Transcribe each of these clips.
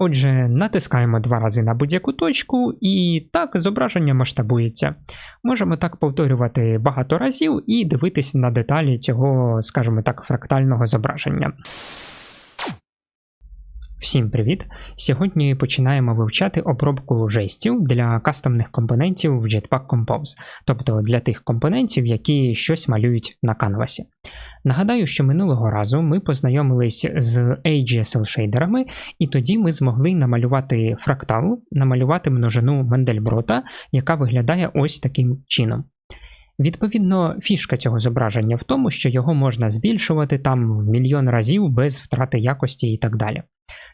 Отже, натискаємо два рази на будь-яку точку, і так зображення масштабується. Можемо так повторювати багато разів і дивитися на деталі цього, скажімо так, фрактального зображення. Всім привіт! Сьогодні починаємо вивчати обробку жестів для кастомних компонентів в Jetpack Compose, тобто для тих компонентів, які щось малюють на канвасі. Нагадаю, що минулого разу ми познайомились з AGSL шейдерами, і тоді ми змогли намалювати фрактал, намалювати множину Мендельброта, яка виглядає ось таким чином. Відповідно, фішка цього зображення в тому, що його можна збільшувати там в мільйон разів без втрати якості і так далі.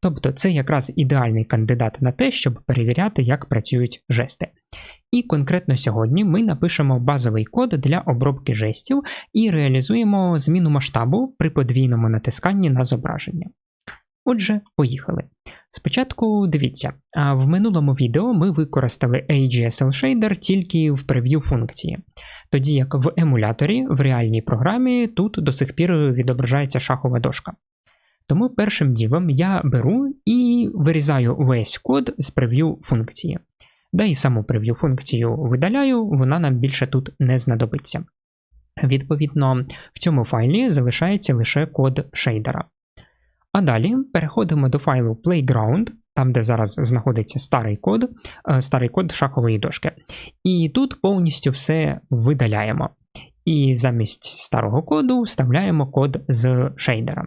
Тобто це якраз ідеальний кандидат на те, щоб перевіряти, як працюють жести. І конкретно сьогодні ми напишемо базовий код для обробки жестів і реалізуємо зміну масштабу при подвійному натисканні на зображення. Отже, поїхали. Спочатку дивіться, в минулому відео ми використали AGSL Shader тільки в прев'ю функції, тоді як в емуляторі в реальній програмі тут до сих пір відображається шахова дошка. Тому першим ділом я беру і вирізаю весь код з прев'ю функції. Да і саму прев'ю функцію видаляю, вона нам більше тут не знадобиться. Відповідно, в цьому файлі залишається лише код шейдера. А далі переходимо до файлу Playground, там, де зараз знаходиться старий код, е, старий код шахової дошки. І тут повністю все видаляємо. І замість старого коду вставляємо код з шейдера.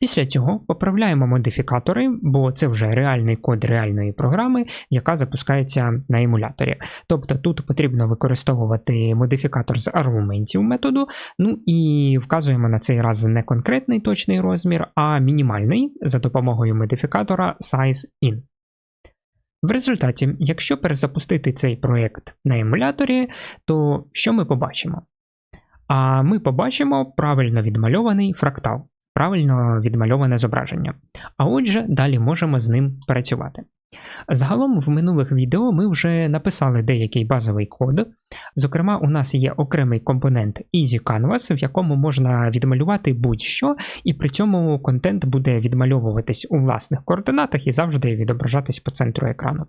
Після цього поправляємо модифікатори, бо це вже реальний код реальної програми, яка запускається на емуляторі. Тобто тут потрібно використовувати модифікатор з аргументів методу, ну і вказуємо на цей раз не конкретний точний розмір, а мінімальний за допомогою модифікатора sizeIn. В результаті, якщо перезапустити цей проєкт на емуляторі, то що ми побачимо? А ми побачимо правильно відмальований фрактал правильно відмальоване зображення. А отже, далі можемо з ним працювати. Загалом в минулих відео ми вже написали деякий базовий код. Зокрема, у нас є окремий компонент Easy Canvas, в якому можна відмалювати будь-що, і при цьому контент буде відмальовуватись у власних координатах і завжди відображатись по центру екрану.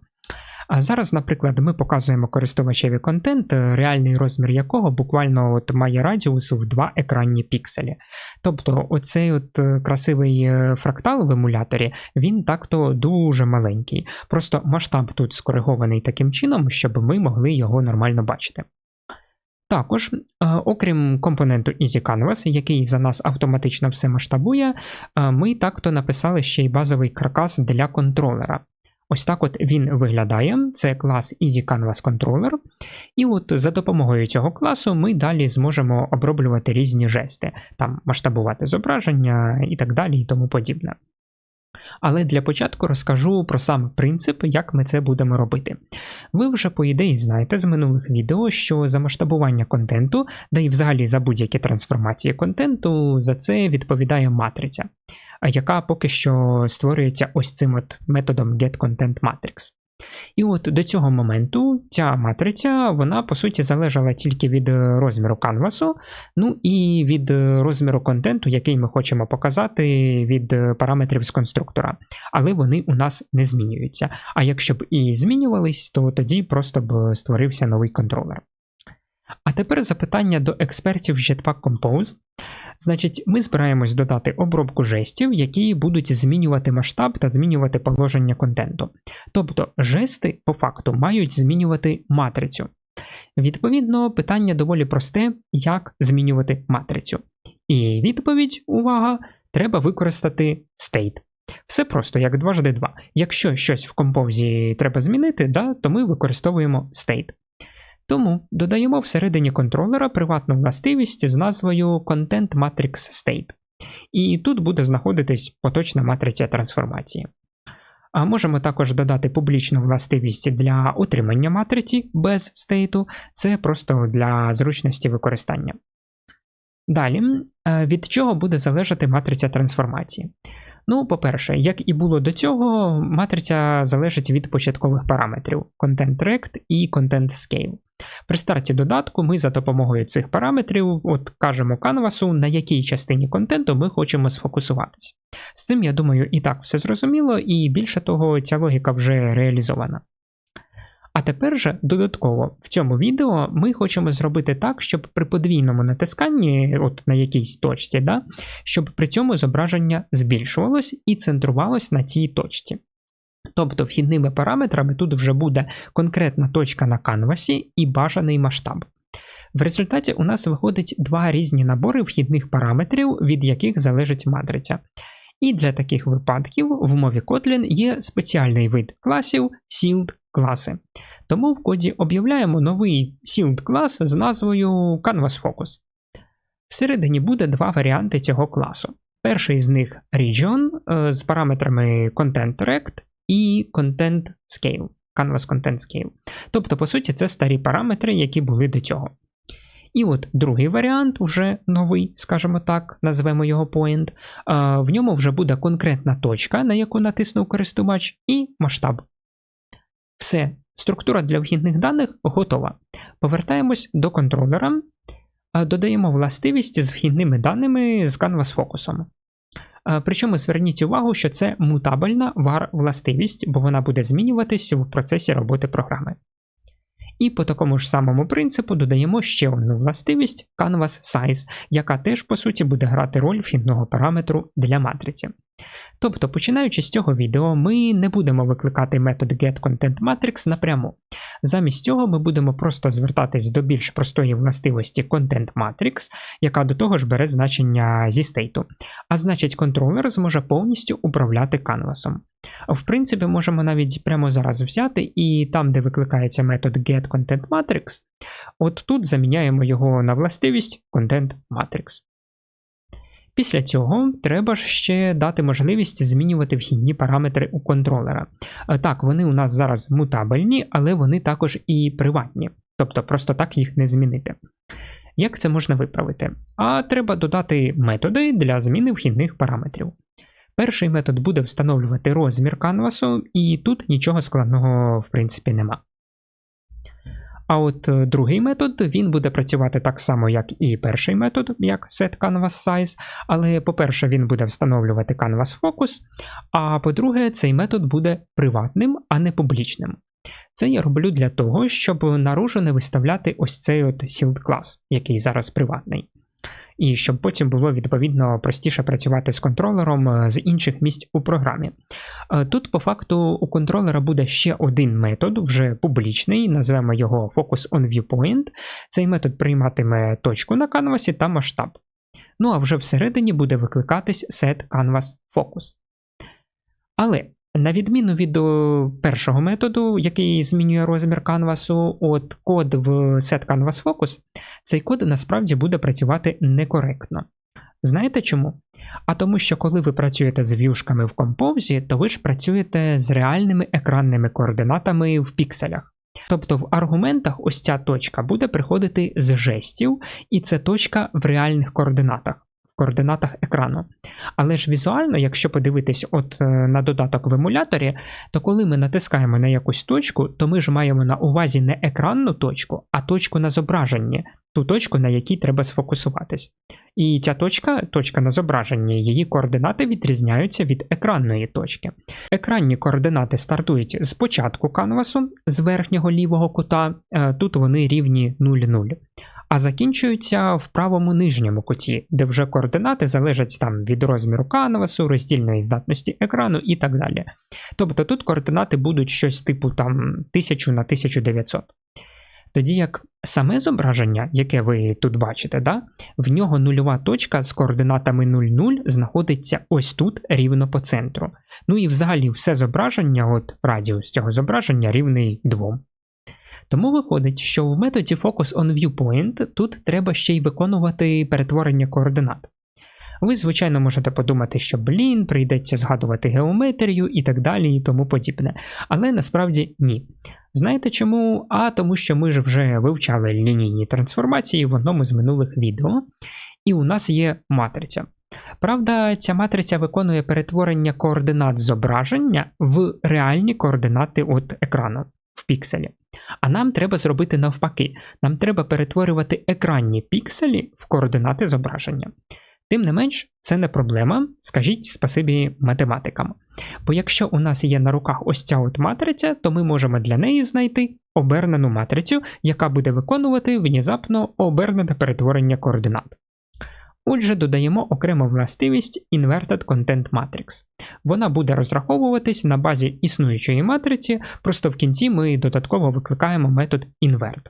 А зараз, наприклад, ми показуємо користувачеві контент, е, реальний розмір якого буквально от має радіус в два екранні пікселі. Тобто, оцей от е, красивий е, фрактал в емуляторі, він так-то дуже маленький. Просто масштаб тут скоригований таким чином, щоб ми могли його нормально бачити. Також, окрім компоненту EasyCanvas, який за нас автоматично все масштабує, ми так-то написали ще й базовий каркас для контролера. Ось так от він виглядає. Це клас Easy Canvas Controller. І от за допомогою цього класу ми далі зможемо оброблювати різні жести, там масштабувати зображення і так далі, і тому подібне. Але для початку розкажу про сам принцип, як ми це будемо робити. Ви вже, по ідеї, знаєте з минулих відео, що за масштабування контенту, да і взагалі за будь-які трансформації контенту, за це відповідає матриця яка поки що створюється ось цим от методом getContentMatrix. І от до цього моменту ця матриця, вона по суті залежала тільки від розміру канвасу, ну і від розміру контенту, який ми хочемо показати від параметрів з конструктора. Але вони у нас не змінюються. А якщо б і змінювались, то тоді просто б створився новий контролер. А тепер запитання до експертів Jetpack Compose. Значить, ми збираємось додати обробку жестів, які будуть змінювати масштаб та змінювати положення контенту. Тобто жести по факту мають змінювати матрицю. Відповідно, питання доволі просте, як змінювати матрицю. І відповідь, увага, треба використати state. Все просто, як 2 Якщо щось в композі треба змінити, да, то ми використовуємо state. Тому додаємо всередині контролера приватну властивість з назвою Content Matrix State. І тут буде знаходитись поточна матриця трансформації. А можемо також додати публічну властивість для утримання матриці без стейту, це просто для зручності використання. Далі, е, від чого буде залежати матриця трансформації? Ну, по-перше, як і було до цього, матриця залежить від початкових параметрів Content Rect і Content Scale. При старті додатку ми за допомогою цих параметрів от кажемо канвасу, на якій частині контенту ми хочемо сфокусуватися. З цим, я думаю, і так все зрозуміло, і більше того, ця логіка вже реалізована. А тепер же додатково в цьому відео ми хочемо зробити так, щоб при подвійному натисканні, от на якійсь точці, да, щоб при цьому зображення збільшувалось і центрувалось на цій точці. Тобто вхідними параметрами тут вже буде конкретна точка на канвасі і бажаний масштаб. В результаті у нас виходить два різні набори вхідних параметрів, від яких залежить матриця. І для таких випадків в мові Kotlin є спеціальний вид класів sealed класи. Тому в коді об'являємо новий sealed клас з назвою Canvas Focus. Всередині буде два варіанти цього класу. Перший з них Region е, з параметрами Content Rect і Content Scale, Canvas Content Scale. Тобто, по суті, це старі параметри, які були до цього. І от другий варіант, уже новий, скажімо так, назвемо його point. В ньому вже буде конкретна точка, на яку натиснув користувач, і масштаб. Все, структура для вхідних даних готова. Повертаємось до контролера, додаємо властивість з вхідними даними з Canvas Focus. Причому зверніть увагу, що це мутабельна var властивість, бо вона буде змінюватись в процесі роботи програми. І по такому ж самому принципу додаємо ще одну властивість Canvas Size, яка теж, по суті, буде грати роль вхідного параметру для матриці. Тобто, починаючи з цього відео, ми не будемо викликати метод getContentMatrix напряму. Замість цього ми будемо просто звертатись до більш простої властивості ContentMatrix, яка до того ж бере значення зі стейту. А значить, контролер зможе повністю управляти канвасом. В принципі, можемо навіть прямо зараз взяти і там, де викликається метод getContentMatrix, от тут заміняємо його на властивість ContentMatrix. Після цього треба ж ще дати можливість змінювати вхідні параметри у контролера. Е, так, вони у нас зараз мутабельні, але вони також і приватні, тобто просто так їх не змінити. Як це можна виправити? А треба додати методи для зміни вхідних параметрів. Перший метод буде встановлювати розмір канвасу, і тут нічого складного, в принципі, нема. А от е, другий метод він буде працювати так само, як і перший метод, як set canvas size, але, по-перше, він буде встановлювати canvas focus, а по-друге, цей метод буде приватним, а не публічним. Це я роблю для того, щоб наружу не виставляти ось цей от sealed клас, який зараз приватний і щоб потім було відповідно простіше працювати з контролером е, з інших місць у програмі. Е, тут, по факту, у контролера буде ще один метод, вже публічний, назвемо його Focus on Viewpoint. Цей метод прийматиме точку на канвасі та масштаб. Ну а вже всередині буде викликатись set canvas focus. Але на відміну від першого методу, який змінює розмір канвасу, от код в setCanvasFocus, цей код насправді буде працювати некоректно. Знаєте чому? А тому, що коли ви працюєте з в'юшками в композі, то ви ж працюєте з реальними екранними координатами в пікселях. Тобто в аргументах ось ця точка буде приходити з жестів, і це точка в реальних координатах координатах екрану. Але ж візуально, якщо подивитись от е, на додаток в емуляторі, то коли ми натискаємо на якусь точку, то ми ж маємо на увазі не екранну точку, а точку на зображенні, ту точку, на якій треба сфокусуватись. І ця точка, точка на зображенні, її координати відрізняються від екранної точки. Екранні координати стартують з початку канвасу, з верхнього лівого кута, е, тут вони рівні 0,0 а закінчуються в правому нижньому куті, де вже координати залежать там від розміру канвасу, роздільної здатності екрану і так далі. Тобто тут координати будуть щось типу там 1000 на 1900. Тоді як саме зображення, яке ви тут бачите, да, в нього нульова точка з координатами 0,0 знаходиться ось тут рівно по центру. Ну і взагалі все зображення, от радіус цього зображення рівний 2. Тому виходить, що в методі Focus on Viewpoint тут треба ще й виконувати перетворення координат. Ви, звичайно, можете подумати, що блін, прийдеться згадувати геометрію і так далі, і тому подібне. Але насправді ні. Знаєте чому? А тому що ми ж вже вивчали лінійні трансформації в одному з минулих відео, і у нас є матриця. Правда, ця матриця виконує перетворення координат зображення в реальні координати от екрану в пікселі. А нам треба зробити навпаки. Нам треба перетворювати екранні пікселі в координати зображення. Тим не менш, це не проблема, скажіть спасибі математикам. Бо якщо у нас є на руках ось ця от матриця, то ми можемо для неї знайти обернену матрицю, яка буде виконувати внезапно обернене перетворення координат. Отже, додаємо окрему властивість Inverted Content Matrix. Вона буде розраховуватись на базі існуючої матриці, просто в кінці ми додатково викликаємо метод invert.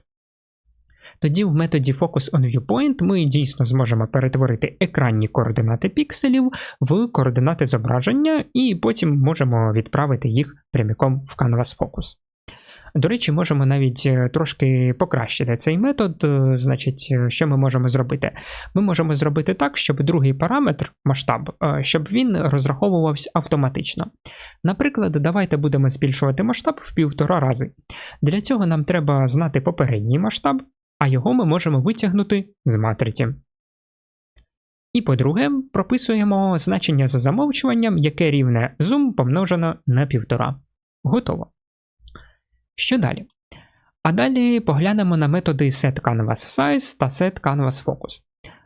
Тоді в методі Focus on Viewpoint ми дійсно зможемо перетворити екранні координати пікселів в координати зображення, і потім можемо відправити їх прямиком в Canvas Focus. До речі, можемо навіть е, трошки покращити цей метод. Е, значить, е, що ми можемо зробити? Ми можемо зробити так, щоб другий параметр, масштаб, щоб він розраховувався автоматично. Наприклад, давайте будемо збільшувати масштаб в півтора рази. Для цього нам треба знати попередній масштаб, а його ми можемо витягнути з матриці. І по-друге, прописуємо значення за замовчуванням, яке рівне zoom помножено на півтора. Готово. Що далі? А далі поглянемо на методи setCanvasSize та setCanvasFocus.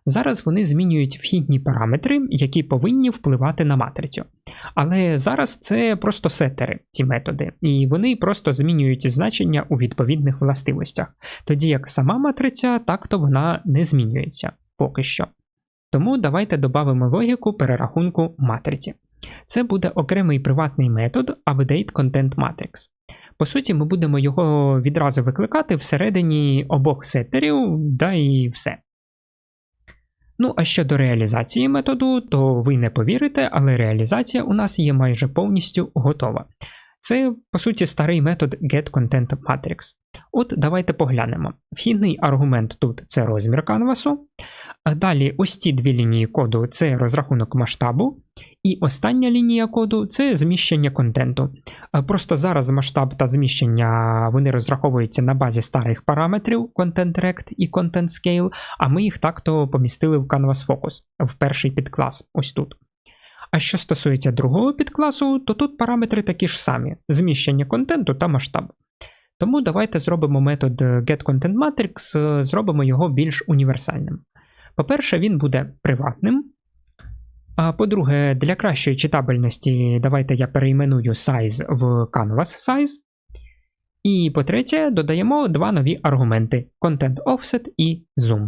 Зараз вони змінюють вхідні параметри, які повинні впливати на матрицю. Але зараз це просто сеттери, ці методи, і вони просто змінюють значення у відповідних властивостях. Тоді як сама матриця, так то вона не змінюється поки що. Тому давайте додамо логіку перерахунку матриці. Це буде окремий приватний метод UpdateContentMatrix. По суті, ми будемо його відразу викликати всередині обох сеттерів, да і все. Ну, а щодо реалізації методу, то ви не повірите, але реалізація у нас є майже повністю готова. Це, по суті, старий метод getContentMatrix. От давайте поглянемо. Вхідний аргумент тут це розмір канвасу. Далі, ось ці дві лінії коду це розрахунок масштабу. І остання лінія коду це зміщення контенту. Просто зараз масштаб та зміщення вони розраховуються на базі старих параметрів Content Rect і Content Scale, а ми їх так-то помістили в Canvas Focus в перший підклас, ось тут. А що стосується другого підкласу, то тут параметри такі ж самі: зміщення контенту та масштаб. Тому давайте зробимо метод getContentMatrix, зробимо його більш універсальним. По-перше, він буде приватним. А по-друге, для кращої читабельності, давайте я перейменую size в Canvas Size. І по-третє, додаємо два нові аргументи: Content Offset і Zoom.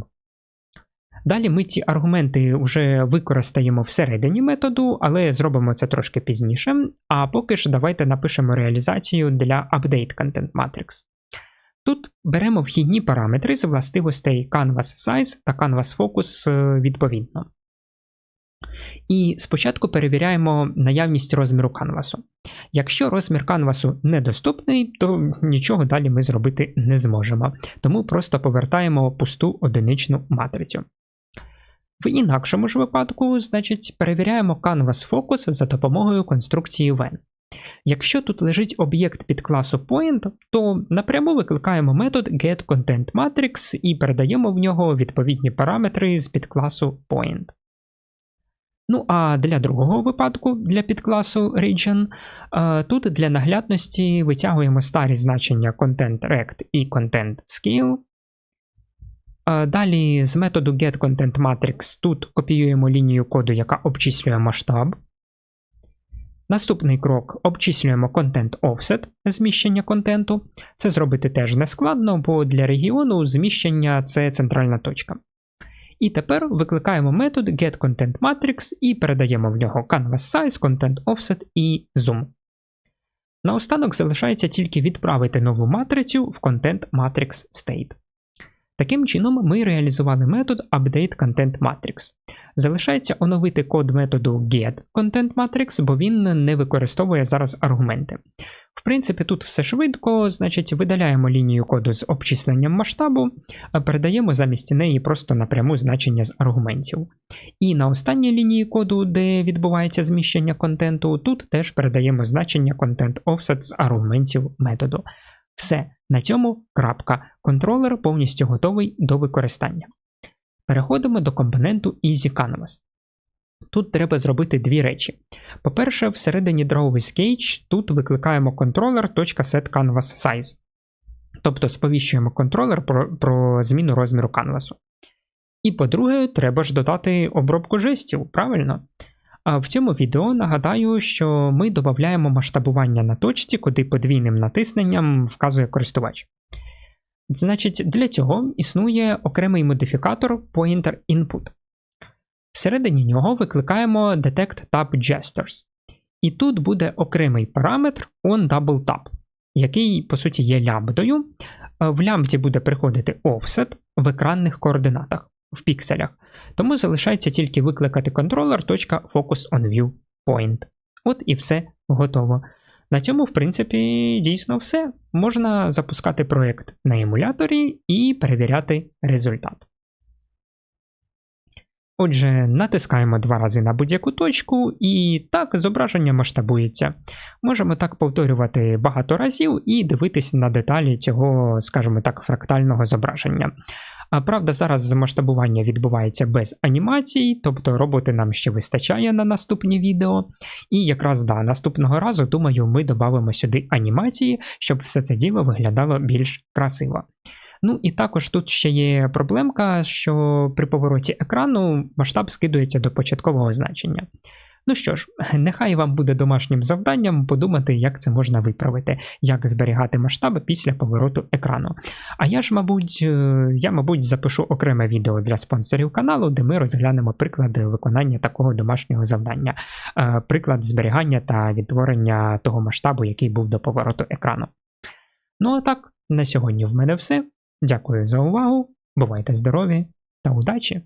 Далі ми ці аргументи вже використаємо всередині методу, але зробимо це трошки пізніше. А поки ж давайте напишемо реалізацію для Update Content Matrix. Тут беремо вхідні параметри з властивостей Canvas Size та Canvas Focus е, відповідно. І спочатку перевіряємо наявність розміру канвасу. Якщо розмір канвасу недоступний, то нічого далі ми зробити не зможемо. Тому просто повертаємо пусту одиничну матрицю. В інакшому ж випадку, значить, перевіряємо Canvas Focus за допомогою конструкції when. Якщо тут лежить об'єкт під класу Point, то напряму викликаємо метод getContentMatrix і передаємо в нього відповідні параметри з підкласу Point. Ну, а для другого випадку, для підкласу Region, тут для наглядності витягуємо старі значення ContentRect і ContentScale. Далі з методу getContentMatrix тут копіюємо лінію коду, яка обчислює масштаб. Наступний крок обчислюємо Content Offset зміщення контенту. Це зробити теж не складно, бо для регіону зміщення це центральна точка. І тепер викликаємо метод getContentMatrix і передаємо в нього Canvas Size, Content і Zoom. Наостанок залишається тільки відправити нову матрицю в Content Matrix State. Таким чином, ми реалізували метод UpdateContentMatrix. Залишається оновити код методу getContentMatrix, бо він не використовує зараз аргументи. В принципі, тут все швидко, значить, видаляємо лінію коду з обчисленням масштабу, а передаємо замість неї просто напряму значення з аргументів. І на останній лінії коду, де відбувається зміщення контенту, тут теж передаємо значення content offset з аргументів методу. Все, на цьому крапка. Контролер повністю готовий до використання. Переходимо до компоненту EasyCanvas. Тут треба зробити дві речі. По-перше, всередині Drawing Sketch тут викликаємо controller.setCanvasSize. Тобто сповіщуємо контролер про, про зміну розміру канвасу. І по-друге, треба ж додати обробку жестів, правильно? В цьому відео нагадаю, що ми додаємо масштабування на точці, куди подвійним натисненням вказує користувач. Значить, для цього існує окремий модифікатор Pointer Input. Всередині нього викликаємо Detect Tab Gestures. І тут буде окремий параметр onDoubleTap, який, по суті, є лямбдою. В лямбді буде приходити offset в екранних координатах в пікселях. Тому залишається тільки викликати контролер .FocusOnViewPoint. От і все готово. На цьому, в принципі, дійсно все. Можна запускати проєкт на емуляторі і перевіряти результат. Отже, натискаємо два рази на будь-яку точку, і так зображення масштабується. Можемо так повторювати багато разів і дивитись на деталі цього, скажімо так, фрактального зображення. Правда, зараз масштабування відбувається без анімацій, тобто роботи нам ще вистачає на наступні відео. І якраз да, наступного разу, думаю, ми додамо сюди анімації, щоб все це діло виглядало більш красиво. Ну і також тут ще є проблемка, що при повороті екрану масштаб скидується до початкового значення. Ну що ж, нехай вам буде домашнім завданням подумати, як це можна виправити, як зберігати масштаби після повороту екрану. А я ж, мабуть, е, я, мабуть, запишу окреме відео для спонсорів каналу, де ми розглянемо приклади виконання такого домашнього завдання, е, приклад зберігання та відтворення того масштабу, який був до повороту екрану. Ну а так, на сьогодні в мене все. Дякую за увагу, бувайте здорові та удачі!